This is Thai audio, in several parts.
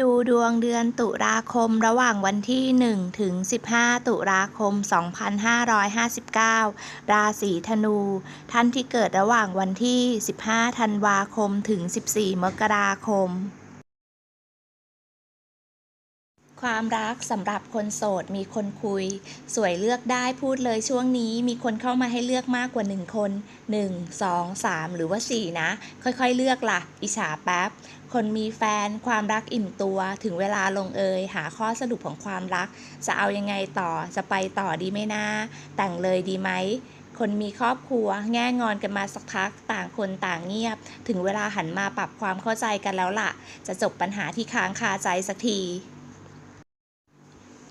ดูดวงเดือนตุลาคมระหว่างวันที่ 1 ถึง 15 ตุลาคม 2559 ราศีธนู ท่านที่เกิดระหว่างวันที่ 15 ธันวาคม ถึง 14 มกราคม ความรักสำหรับคนโสดมีคนคุย สวยเลือกได้พูดเลยช่วงนี้มีคนเข้ามาให้เลือกมากกว่า 1 คน 1 2 3 หรือว่า 4 นะ ค่อยๆเลือกล่ะ อิจฉาแป๊บ คนมีแฟนความรักอิ่มตัวถึงเวลาลงเอยหาข้อสรุปของความรัก จะเอายังไงต่อจะไปต่อดีไหมนะ แต่งเลยดีไหมคนมีครอบครัวแง่งอนกันมาสักพักต่างคนต่างเงียบ ถึงเวลาหันมาปรับความเข้าใจกันแล้วล่ะ จะจบปัญหาที่ค้างคาใจสักที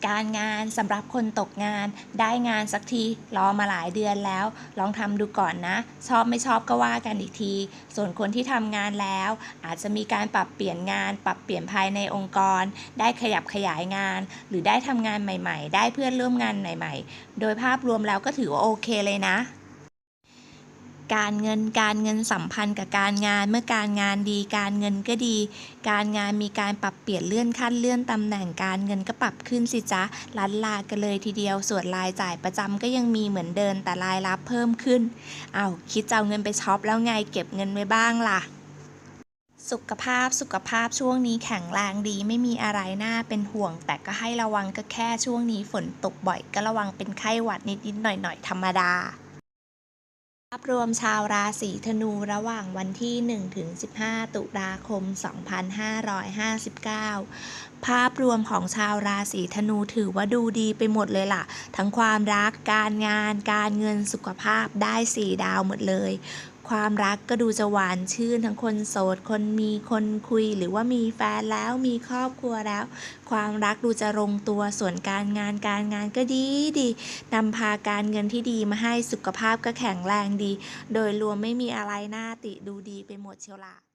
การงานสำหรับคนตกงาน ได้งานสักทีรอมาหลายเดือนแล้ว ลองทำดูก่อนนะ ชอบไม่ชอบก็ว่ากันอีกที ส่วนคนที่ทำงานแล้ว อาจจะมีการปรับเปลี่ยนงาน ปรับเปลี่ยนภายในองค์กร ได้ขยับขยายงาน หรือได้ทำงานใหม่ ๆ ได้เพื่อนร่วมงานใหม่ ๆ โดยภาพรวมแล้วก็ถือว่าโอเคเลยนะ การเงินการเงินสัมพันธ์กับการงานเมื่อการงานดี การเงินก็ดี การงานมีการปรับเปลี่ยนเลื่อนขั้นเลื่อนตำแหน่งการเงินก็ปรับขึ้นสิจ๊ะลันลากันเลยทีเดียวส่วนรายจ่ายประจำก็ยังมีเหมือนเดิมแต่รายรับเพิ่มขึ้นเอาคิดจะเอาเงินไปช็อปแล้วไงเก็บเงินไว้บ้างล่ะสุขภาพสุขภาพช่วงนี้แข็งแรงดีไม่มีอะไรน่าเป็นห่วง แต่ก็ให้ระวังก็แค่ช่วงนี้ฝนตกบ่อย ก็ระวังเป็นไข้หวัดนิดๆหน่อยๆธรรมดา ภาพรวมชาวราศีธนูระหว่างวันที่ 1 ถึง 15 ตุลาคม 2559 ภาพรวมของชาวราศีธนูถือว่าดูดีไปหมดเลยล่ะ ทั้งความรัก การงาน การเงิน สุขภาพได้ 4 ดาวหมดเลย ความรักก็ดูจะหวานชื่นทั้งคนโสด คนมีคนคุยหรือว่ามีแฟนแล้วมีครอบครัวแล้ว ความรักดูจะลงตัวส่วนการงานการงานก็ดีดีนำพาการเงินที่ดีมาให้สุขภาพก็แข็งแรงดี โดยรวมไม่มีอะไรน่าติดูดีไปหมดเชียวละ